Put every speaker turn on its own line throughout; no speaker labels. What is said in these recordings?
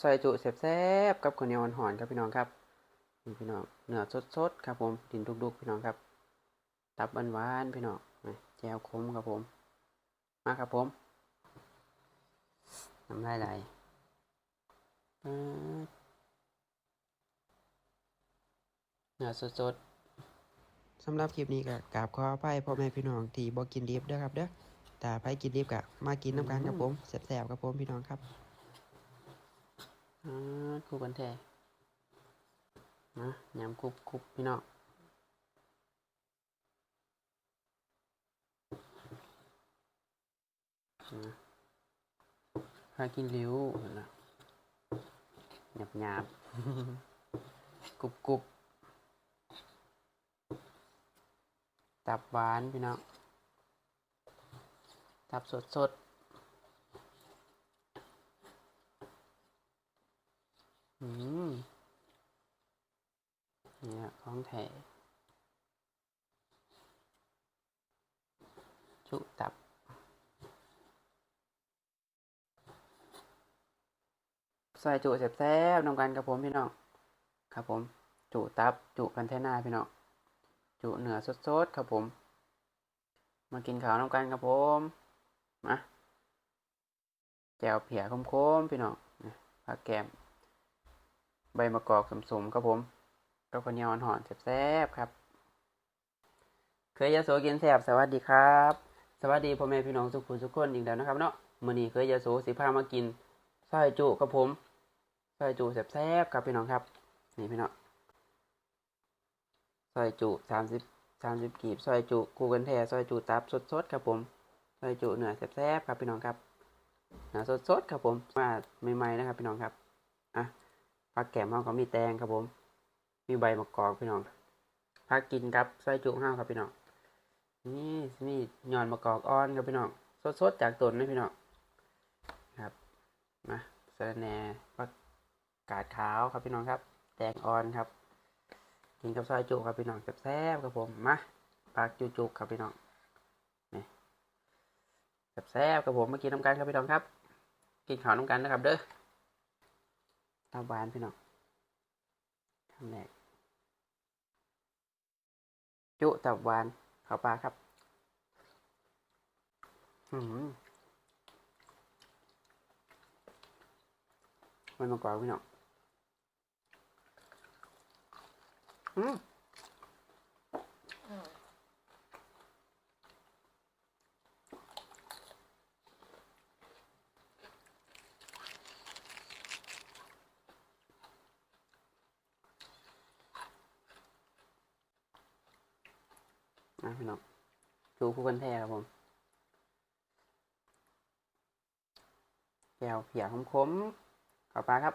ซอยจุแซ่บๆกับข้าวเหนียวหอนๆครับพี่น้องครับนี่พี่น้องเนื้อสดๆครับผมดินดุกๆพี่น้องครับ ตับหวานๆพี่น้องแจ่วขมครับผม มาครับผมน้ำลายไหลเนื้อสดๆสำหรับคลิปนี้ก็กราบขออภัยพ่อแม่พี่น้องที่บ่กินดิบเด้อครับเด้อแต่ไผกินดิบก็มากินน้ำกันครับผมแซ่บๆครับผมพี่น้องครับ คู่กันแท้นะยำคุบคุบพี่น้องนะพากินริ้วนะหยาบหยาบกรุบกรุบตับหวานพี่น้อง ตับสดสด อืมเนี่ยของแท้จุตับ ใส่จุแซ่บๆนำกันกับผมพี่น้อง ครับผม จุตับ จุพันเทน่าพี่น้อง จุเหนือสดๆครับผม มากินข้าวนำกันครับผม มาแจวเผียคมๆพี่น้องผักแกม ใบมะกอกสมๆครับผมกับข้าวเหนียวหอนๆแซ่บๆครับ เคยยาโสกินแซ่บสวัสดีครับ สวัสดีพ่อแม่พี่น้องทุกผู้ทุกคนอีกแล้วนะครับเนาะมื้อนี้เคยยาโสสิพามากินซอยจุครับผมซอยจุแซ่บๆครับพี่น้องครับ นี่พี่น้องซอยจุสามสิบสามสิบกีบซอยจุกูกันแท้ซอยจุตับสดๆครับผมซอยจุเนื้อแซ่บๆครับพี่น้องครับเนื้อสดๆครับผมมาใหม่ๆนะครับพี่น้องครับอะ ผักแกมห้าก็มีแตงครับผม มีใบมะกอกพี่น้องผักกินครับไส้จุห้าครับพี่น้องนี่มีหย่อนมะกอกอ่อนครับพี่น้องสดๆจากต้นนะพี่น้องครับมาสะระแหน่ผักกาดขาวครับพี่น้องครับ แตงอ่อนครับ กินกับไส้จุครับพี่น้องแซ่บๆครับผมมาผักจุกๆครับพี่น้องนี่แซ่บๆครับผมมากินน้ำกันครับพี่น้องครับ กินข้าวน้ำกันนะครับเด้อ ตาบหวานพี่น้องคำแรกจุตับหวานข้าวปลาครับอืมมันมากกว่าพี่น้องอืม พี่น้องจูคู่กันแท้ครับผมแก้วเผียคมๆข้าปลาครับ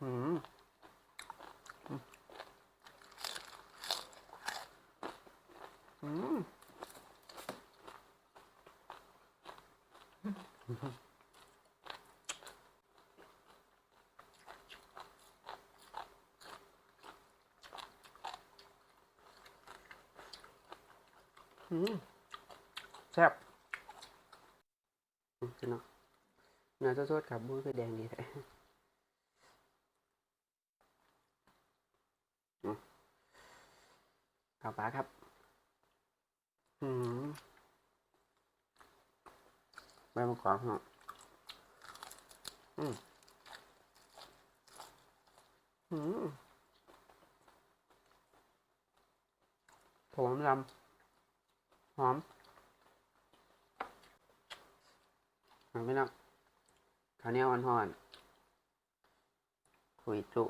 อืมอืม แซ่บอืมพี่น้องเนื้อสดๆครับบุ้ยคือแดงดีแท้ข้าวปลาครับ อืมใบมะกอกเนาะอืมอืมผมลำ หอมหอมพี่น้องข้าวเหนียวอ่อนๆคุยจุ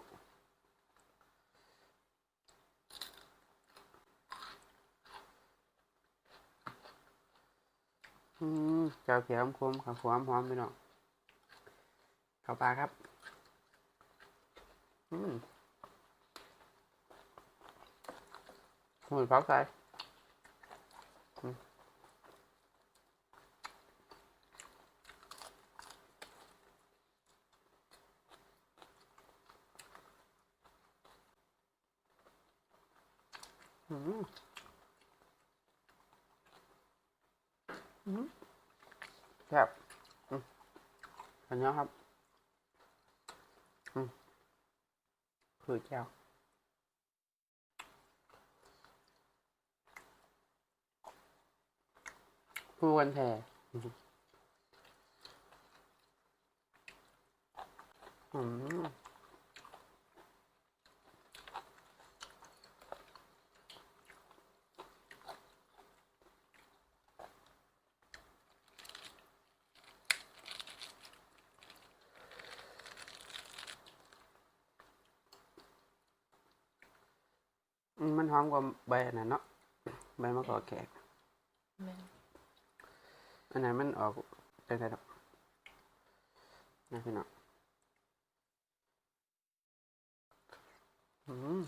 อืมเจ้าเขียวคมครับหอมหอมไปหน่อยข้าวปลาครับ อืมหมูพักใส่ อืมอืมครับอืมอันนี้ครับ อืมคือแก้วพูดกันแท้อืมอืม มันหอมกว่าใบอันนั้นเนาะใบมะกอกแขก
แม่น
อันนั้นมันออกได้ไงดอกนะพี่น้องอืม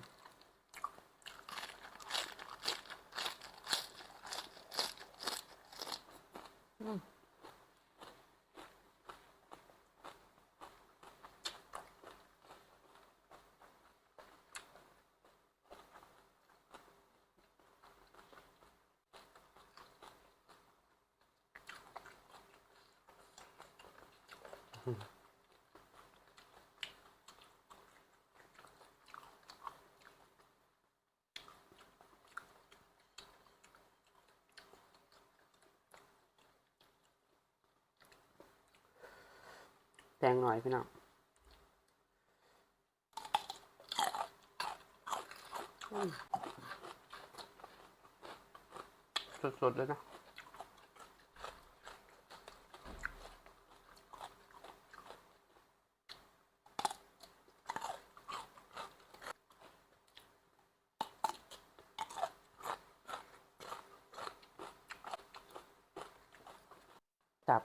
อืม แตงหน่อยพี่น้องสดๆเลยนะ จับ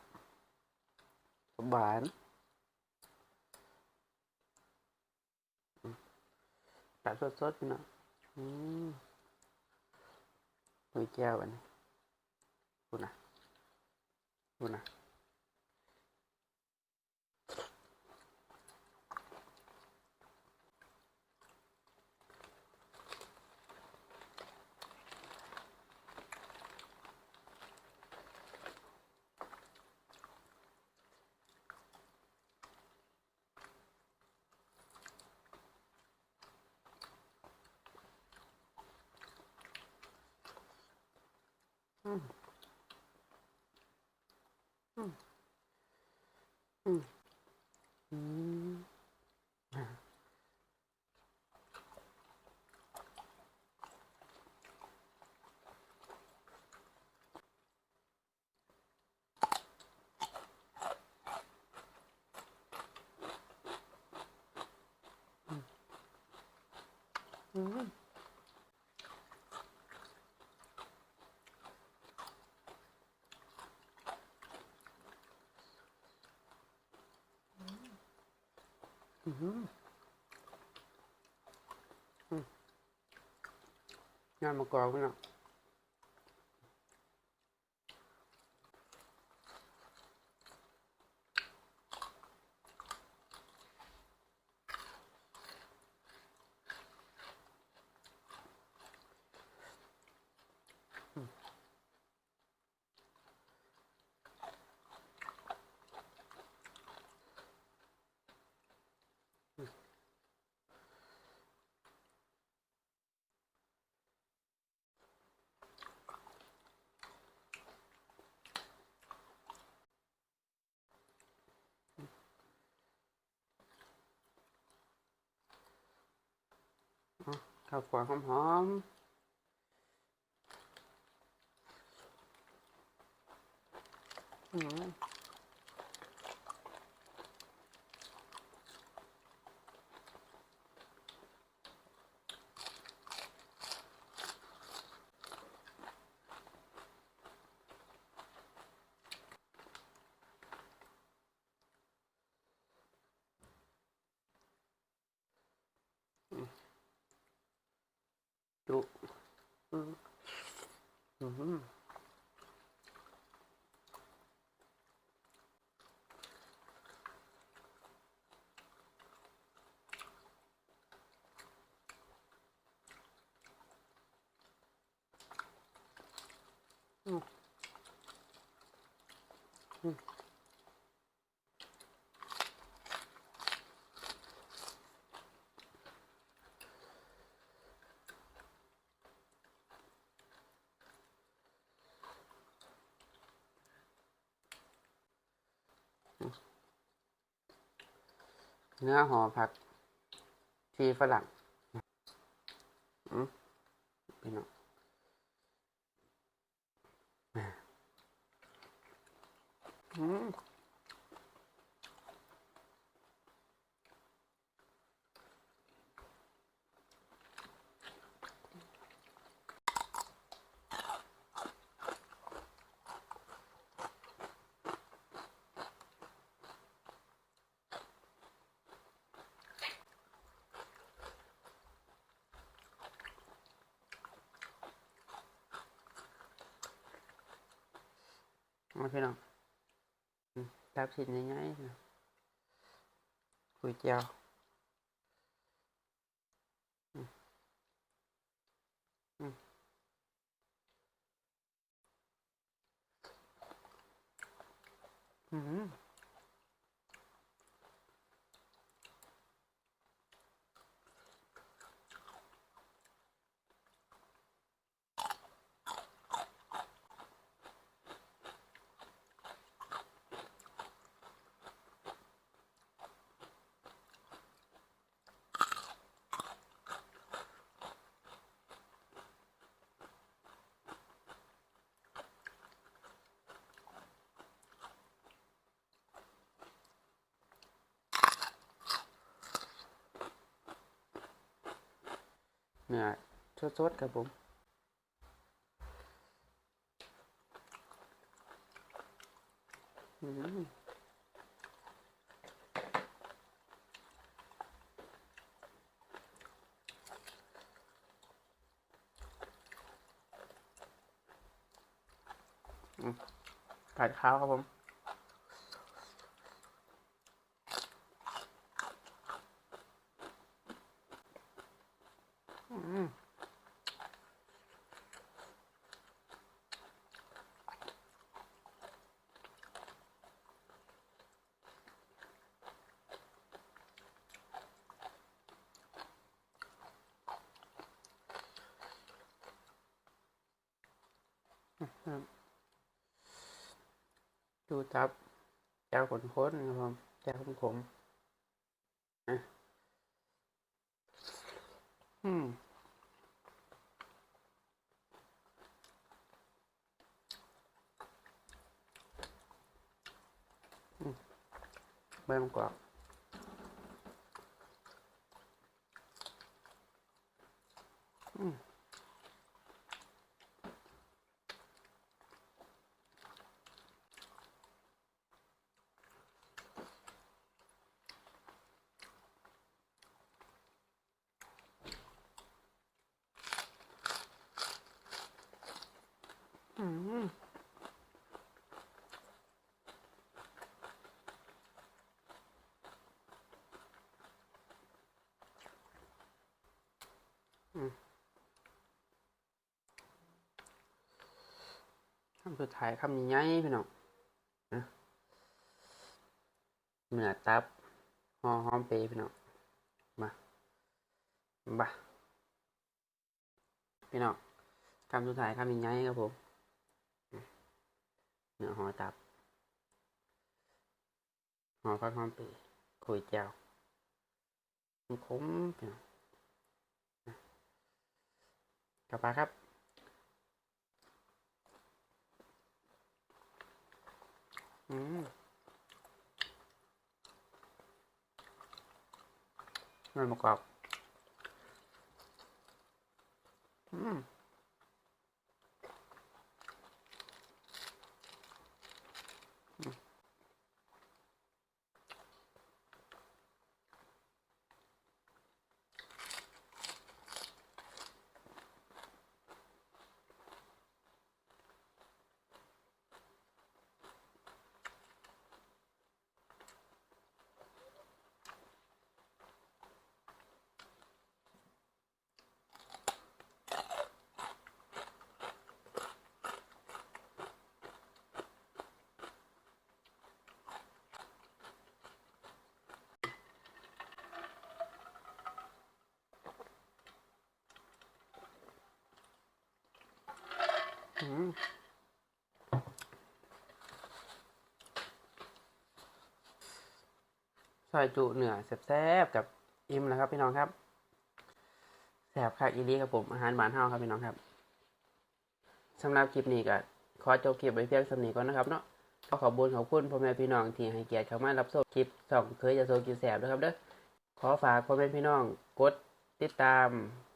หวานจับสดๆพี่น้องอืมมือแก้วอันนี้ดูนะดูนะ อืมอืมอืมงานมากรองพี่น้อง ข้าวคั่วหอมๆอืม จุอืมอืมอืมอืม เนื้อหอผักชีฝรั่งอืมพี่น้องอืม มาพี่น้องอืมตับสินง่ายๆนะคุยเจียวอืม เนื้อสดๆครับผมอืมอืมผัดข้าวครับผม อืม ครับ ดูจับแก้วขนค้นะครับผมแก้วขมขมอืมอืมใบมะกอกอืม อืมคำสุดท้ายคำใหญ่ๆพี่น้องนะเนื้อตับหอหอมเปย์พี่น้องมาบ้าพี่น้องคำสุดท้ายคำใหญ่ๆครับผม เนื้อหอตับหอพักหอมปีคุยเจียวคมๆพี่น้องกลับปลาครับอืมมันมะกอกอืม อืมอยจุเหนือแซ่บๆกับอิ่มแล้วครับพี่น้องครับแซ่บคักอีลีครับผมอาหารบ้านเฮาครับพี่น้องครับสำหรับคลิปนี้ก็ขอจบคลิปไว้เพียงสำนีก่อนนะครับเนาะขอขอบคุณขอบคุณพ่อแม่พี่น้องที่ให้เกียรติเข้ามารับชมคลิปสองเคยจะโซกินแสบด้วยครับเด้อขอฝากพ่อแม่พี่น้องกด ติดตาม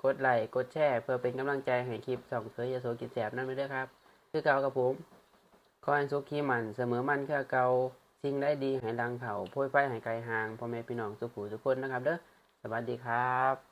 กดไลค์กดแชร์ เพื่อเป็นกำลังใจให้คลิปส่องเคยยาโซกิจแสบนั่นไปด้วยครับ คือเก่ากับผมขอให้สุขีมันเสมอมันคือเก่าสิ่งได้ดีให้ดังเขาโพยไฟให้ไกลห่างพ่อแม่พี่น้องสุขูทุกคนนะครับเด้อสวัสดีครับ